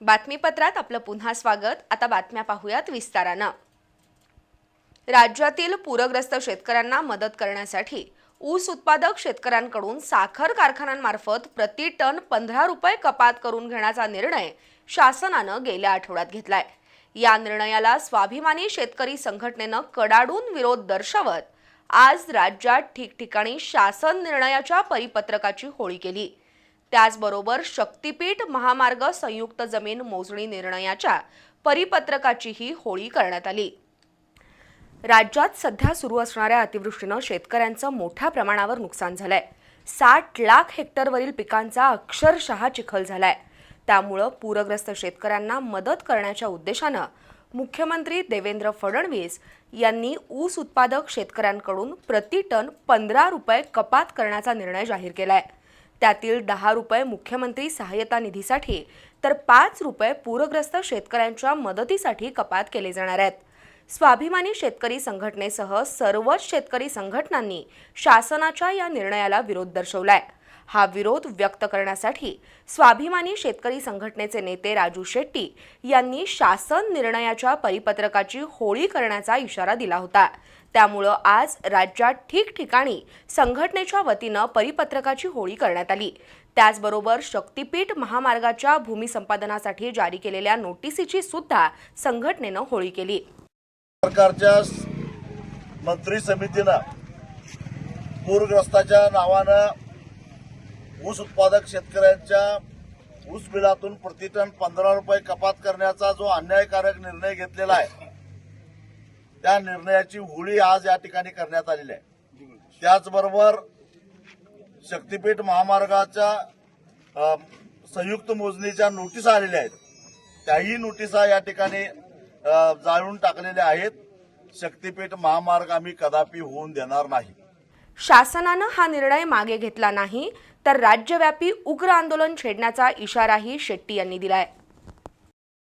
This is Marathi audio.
बातमीपत्रात आपलं पुन्हा स्वागत. आता बातम्या पाहूयात विस्तारानं. राज्यातील पूरग्रस्त शेतकऱ्यांना मदत करण्यासाठी ऊस उत्पादक शेतकऱ्यांकडून साखर कारखान्यांमार्फत प्रति टन पंधरा रुपये कपात करून घेण्याचा निर्णय शासनानं गेल्या आठवड्यात घेतलाय. या निर्णयाला स्वाभिमानी शेतकरी संघटनेनं कडाडून विरोध दर्शवत आज राज्यात ठिकठिकाणी शासन निर्णयाच्या परिपत्रकाची होळी केली. त्याचबरोबर शक्तीपीठ महामार्ग संयुक्त जमीन मोजणी निर्णयाच्या परिपत्रकाचीही होळी करण्यात आली. राज्यात सध्या सुरू असणाऱ्या अतिवृष्टीनं शेतकऱ्यांचं मोठ्या प्रमाणावर नुकसान झालंय. साठ लाख हेक्टरवरील पिकांचा अक्षरशः चिखल झालाय. त्यामुळं पूरग्रस्त शेतकऱ्यांना मदत करण्याच्या उद्देशानं मुख्यमंत्री देवेंद्र फडणवीस यांनी ऊस उत्पादक शेतकऱ्यांकडून प्रति टन पंधरा रुपये कपात करण्याचा निर्णय जाहीर केला आहे त्यातील दहा रुपये मुख्यमंत्री सहाय्यता निधीसाठी तर पाच रुपये पूरग्रस्त शेतकऱ्यांच्या मदतीसाठी कपात केले जाणार आहेत. स्वाभिमानी शेतकरी संघटनेसह सर्वच शेतकरी संघटनांनी शासनाच्या या निर्णयाला विरोध दर्शवला आहे हा विरोध व्यक्त करण्यासाठी स्वाभिमानी शेतकरी संघटनेचे नेते राजू शेट्टी यांनी शासन निर्णयाच्या परिपत्रकाची होळी करण्याचा इशारा दिला होता. त्यामुळं आज राज्यात ठिकठिकाणी संघटनेच्या वतीनं परिपत्रकाची होळी करण्यात आली. त्याचबरोबर शक्तीपीठ महामार्गाच्या भूमिसंपादनासाठी जारी केलेल्या नोटिसीची सुद्धा संघटनेनं होळी केली. सरकारच्या मंत्री समितीनं पूरग्रस्ताच्या नावानं ऊस उत्पादक शेतकऱ्यांच्या ऊस बिलातून प्रतिटन पंधरा रुपये कपात करण्याचा जो अन्यायकारक निर्णय घेतलेला आहे त्या निर्णयाची होळी आज या ठिकाणी करण्यात आलेली आहे. त्याचबरोबर शक्तीपीठ महामार्गाच्या संयुक्त मोजणीच्या नोटीसा आलेल्या आहेत. त्याही नोटिसा या ठिकाणी जाळून टाकलेल्या आहेत. शक्तीपीठ महामार्ग आम्ही कदापि होऊन देणार नाही. शासनानं हा निर्णय मागे घेतला नाही. तर राज्यव्यापी उग्र आंदोलन छेडण्याचा इशाराही शेट्टी यांनी दिलाय.